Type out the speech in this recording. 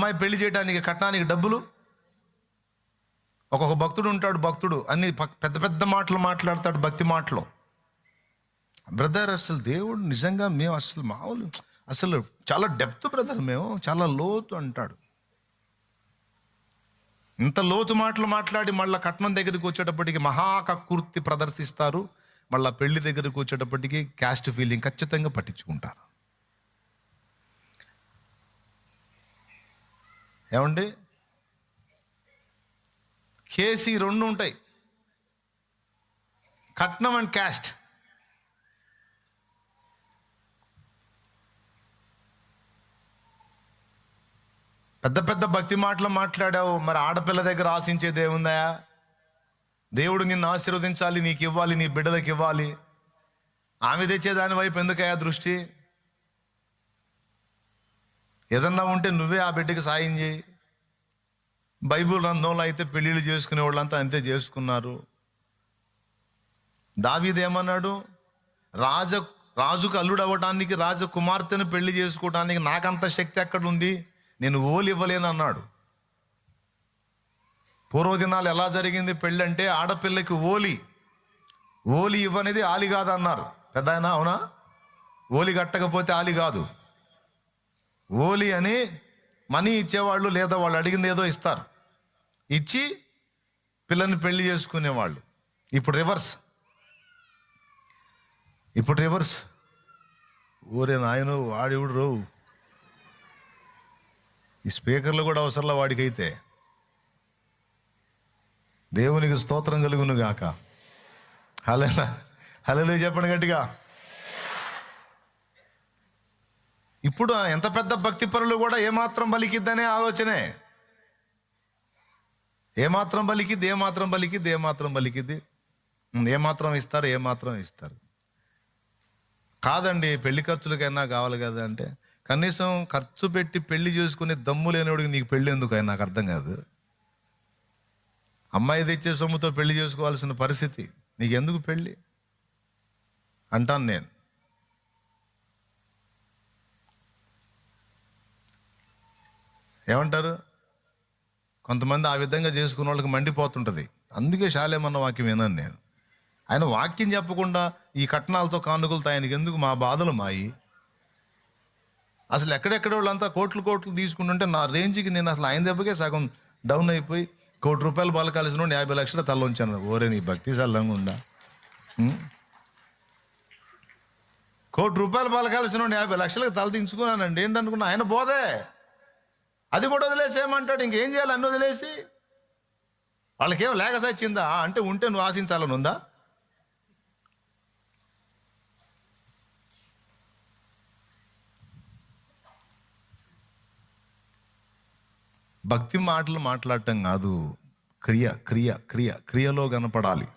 అమ్మాయి పెళ్ళి చేయడానికి కట్నానికి డబ్బులు? ఒక్కొక్క భక్తుడు ఉంటాడు భక్తుడు. అన్ని పెద్ద పెద్ద మాటలు మాట్లాడతాడు భక్తి మాటలు. బ్రదర్ అసలు దేవుడు నిజంగా మేము అసలు మామూలు అసలు చాలా డెప్త్ బ్రదర్ మేము చాలా లోతు అంటాడు. ఇంత లోతు మాటలు మాట్లాడి మళ్ళీ కట్నం దగ్గరికి వచ్చేటప్పటికి మహాకకృతి ప్రదర్శిస్తారు. మళ్ళీ పెళ్ళి దగ్గరికి వచ్చేటప్పటికి క్యాస్ట్ ఫీలింగ్ ఖచ్చితంగా పట్టించుకుంటారు. ఏమండి? కేసీ రెండు ఉంటాయి. కట్నం అండ్ క్యాస్ట్. పెద్ద పెద్ద భక్తి మాటలు మాట్లాడావు. మరి ఆడపిల్ల దగ్గర ఆశించేది ఏముందా? దేవుడు నిన్ను ఆశీర్వదించాలి నీకు ఇవ్వాలి నీ బిడ్డలకు ఇవ్వాలి ఆమె తెచ్చే దాని వైపు ఎందుకయ్యా దృష్టి? ఏదన్నా ఉంటే నువ్వే ఆ బిడ్డకి సాయం చేయి. బైబిల్ రంధంలో అయితే పెళ్ళిళ్ళు చేసుకునే వాళ్ళంతా అంతే చేసుకున్నారు. దావీదేమన్నాడు రాజ రాజుకు అల్లుడు అవ్వడానికి రాజకుమార్తెను పెళ్ళి చేసుకోవడానికి నాకంత శక్తి ఎక్కడుంది? నేను ఓలి ఇవ్వలేను అన్నాడు. పూర్వదినాలు ఎలా జరిగింది పెళ్ళి అంటే ఆడపిల్లకి ఓలి ఓలి ఇవ్వనేది ఆలి కాదు అన్నారు పెద్ద అవునా? ఓలి కట్టకపోతే ఆలి కాదు. ఓలి అని మనీ ఇచ్చేవాళ్ళు లేదా వాళ్ళు అడిగింది ఏదో ఇస్తారు. ఇచ్చి పిల్లని పెళ్ళి చేసుకునేవాళ్ళు. ఇప్పుడు రివర్స్. ఇప్పుడు రివర్స్. ఊరే నాయను వాడివుడు రో? ఈ స్పీకర్లు కూడా అవసరంలా వాడికైతే. దేవునికి స్తోత్రం కలుగును గాక. హలో హలో చెప్పండి గట్టిగా. ఇప్పుడు ఎంత పెద్ద భక్తి పరులు కూడా ఏమాత్రం బలికిద్దనే ఆలోచనే. ఏమాత్రం బలికిద్ది ఏమాత్రం బలికిద్ది ఏమాత్రం బలికిద్ది. ఏమాత్రం ఇస్తారు ఏమాత్రం ఇస్తారు. కాదండి పెళ్ళి ఖర్చులకైనా కావాలి కదా అంటే కనీసం ఖర్చు పెట్టి పెళ్ళి చేసుకునే దమ్ము లేనివాడికి నీకు పెళ్ళి ఎందుకు నాకు అర్థం కాదు. అమ్మాయి తెచ్చే సొమ్ముతో పెళ్ళి చేసుకోవాల్సిన పరిస్థితి. నీకెందుకు పెళ్ళి అంటాను నేను. ఏమంటారు? కొంతమంది ఆ విధంగా చేసుకున్న వాళ్ళకి మండిపోతుంటుంది. అందుకే శాలేమన్న వాక్యం విన్నాను నేను. ఆయన వాక్యం చెప్పకుండా ఈ కట్నాలతో కానుకలతో ఆయనకి ఎందుకు మా బాధలు మాయి? అసలు ఎక్కడెక్కడ వాళ్ళంతా కోట్లు కోట్లు తీసుకుంటుంటే నా రేంజ్కి నేను అసలు ఆయన దెబ్బకే సగం డౌన్ అయిపోయి కోటి రూపాయలు బలకాల్సిన యాభై లక్షల తల ఉంచాను. ఓరే నీ భక్తి సల్లంగా ఉండా. కోటి రూపాయలు బలకాల్సిన యాభై లక్షలకు తల దించుకున్నానండి. ఏంటనుకున్నా? ఆయన బోధే. అది కూడా వదిలేసేయమంటాడు ఇంకేం చేయాలి? అన్ని వదిలేసి? వాళ్ళకేం లేక సచ్చిందా? అంటే ఉంటే నువ్వు ఆశించాలని ఉందా? భక్తి మాటలు మాట్లాడటం కాదు. క్రియ క్రియ క్రియ క్రియలో కనపడాలి.